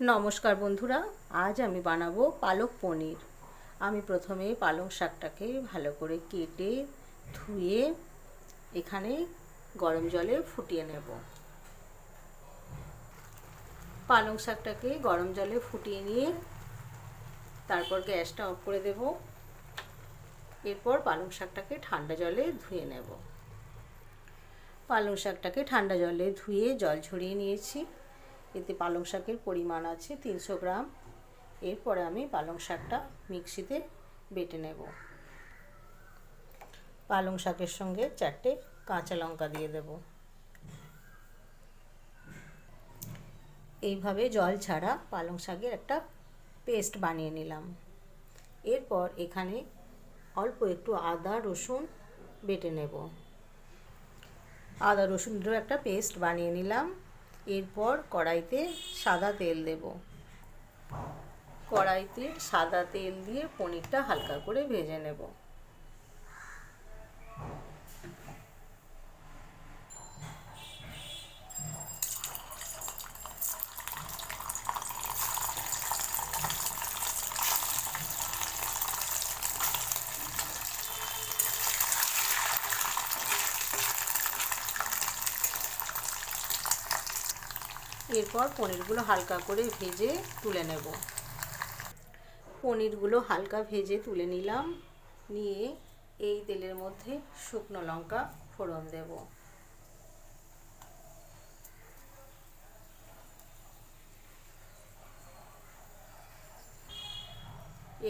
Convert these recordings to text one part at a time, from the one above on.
নমস্কার বন্ধুরা, আজ আমি বানাবো পালক পনির। আমি প্রথমে পালং শাকটাকে ভালো করে কেটে, ধুয়ে এখানে গরম জলে ফুটিয়ে নেব। পালং শাকটাকে গরম জলে ফুটিয়ে নিয়ে তারপর গ্যাসটা অফ করে দেব। এরপর পালং শাকটাকে ঠান্ডা জলে ধুয়ে নেব। পালং শাকটাকে ঠান্ডা জলে ধুয়ে জল ঝরিয়ে নিয়েছি। এতে পালং শাকের পরিমাণ আছে তিনশো গ্রাম। এরপরে আমি পালং শাকটা মিক্সিতে বেটে নেব। পালং শাকের সঙ্গে চারটে কাঁচা লঙ্কা দিয়ে দেব। এইভাবে জল ছাড়া পালং শাকের একটা পেস্ট বানিয়ে নিলাম। এরপর এখানে অল্প একটু আদা, রসুন বেটে নেব। আদা রসুনেরও একটা পেস্ট বানিয়ে নিলাম। এরপর কড়াইতে সাদা তেল দেব। কড়াইতে সাদা তেল দিয়ে পনিরটা হালকা করে ভেজে নেব। এরপর পনিরগুলো হালকা করে ভেজে তুলে নেব। পনিরগুলো হালকা ভেজে তুলে নিলাম। নিয়ে এই তেলের মধ্যে শুকনো লঙ্কা ফোড়ন দেব।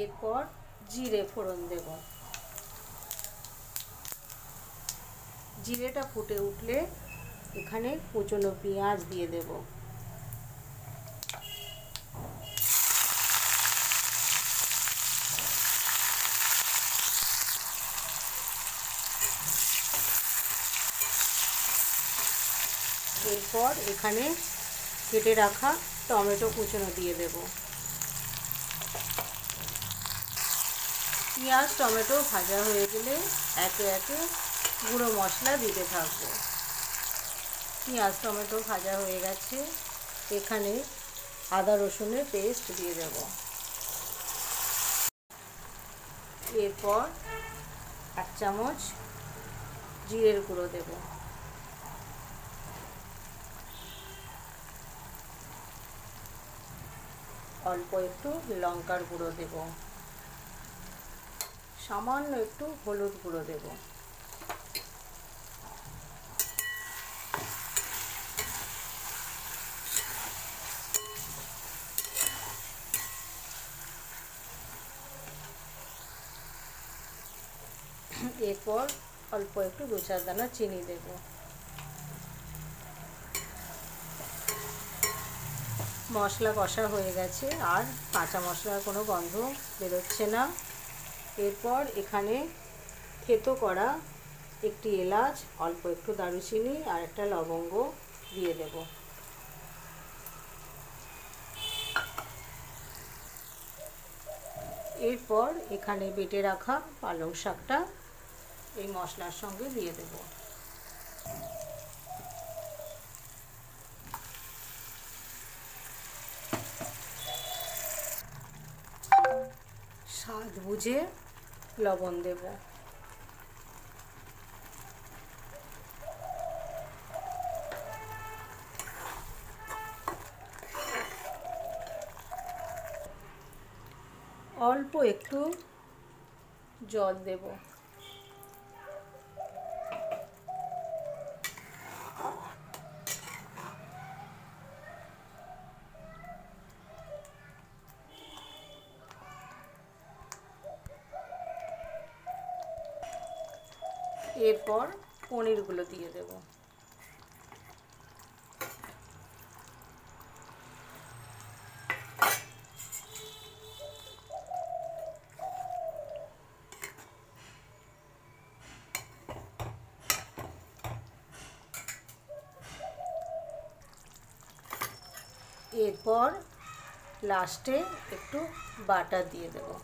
এরপর জিরে ফোড়ন দেব। জিরেটা ফুটে উঠলে এখানে কুচনো পেঁয়াজ দিয়ে দেবো। এরপর এখানে কেটে রাখা টমেটো কুচনো দিয়ে দেব। পেঁয়াজ, টমেটো ভাজা হয়ে গেলে একে একে গুঁড়ো মশলা দিতে থাকব। পেঁয়াজ, টমেটো ভাজা হয়ে গেছে, এখানে আদা রসুনের পেস্ট দিয়ে দেব। এরপর এক চামচ জিরের গুঁড়ো দেবো। অল্প একটু লঙ্কার গুঁড়ো দেব। সামান্য একটু হলুদ গুঁড়ো দেব। এরপর অল্প একটু দু চার দানা চিনি দেবো। মশলা কষা হয়ে গেছে, আর কাঁচা মশলার কোনো গন্ধ বেরোচ্ছে না। এরপর এখানে থেতো করা একটি এলাচ, অল্প একটু দারুচিনি আর একটা লবঙ্গ দিয়ে দেব। এরপর এখানে বেটে রাখা পালং শাকটা এই মশলার সঙ্গে দিয়ে দেবো। স্বাদ বুঝে লবণ দেব। অল্প একটু জল দেব। এরপর পনিরগুলো দিয়ে দেব। এরপর লাস্টে একটু বাটার দিয়ে দেবো।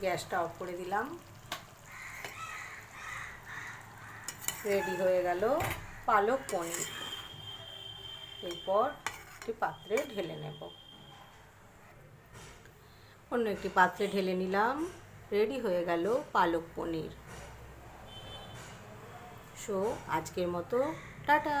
গ্যাসটা অফ করে দিলাম। রেডি হয়ে গেল পালক পনির। এরপর একটি পাত্রে ঢেলে নেব। অন্য একটি পাত্রে ঢেলে নিলাম। রেডি হয়ে গেল পালক পনির। সো আজকের মতো, টাটা!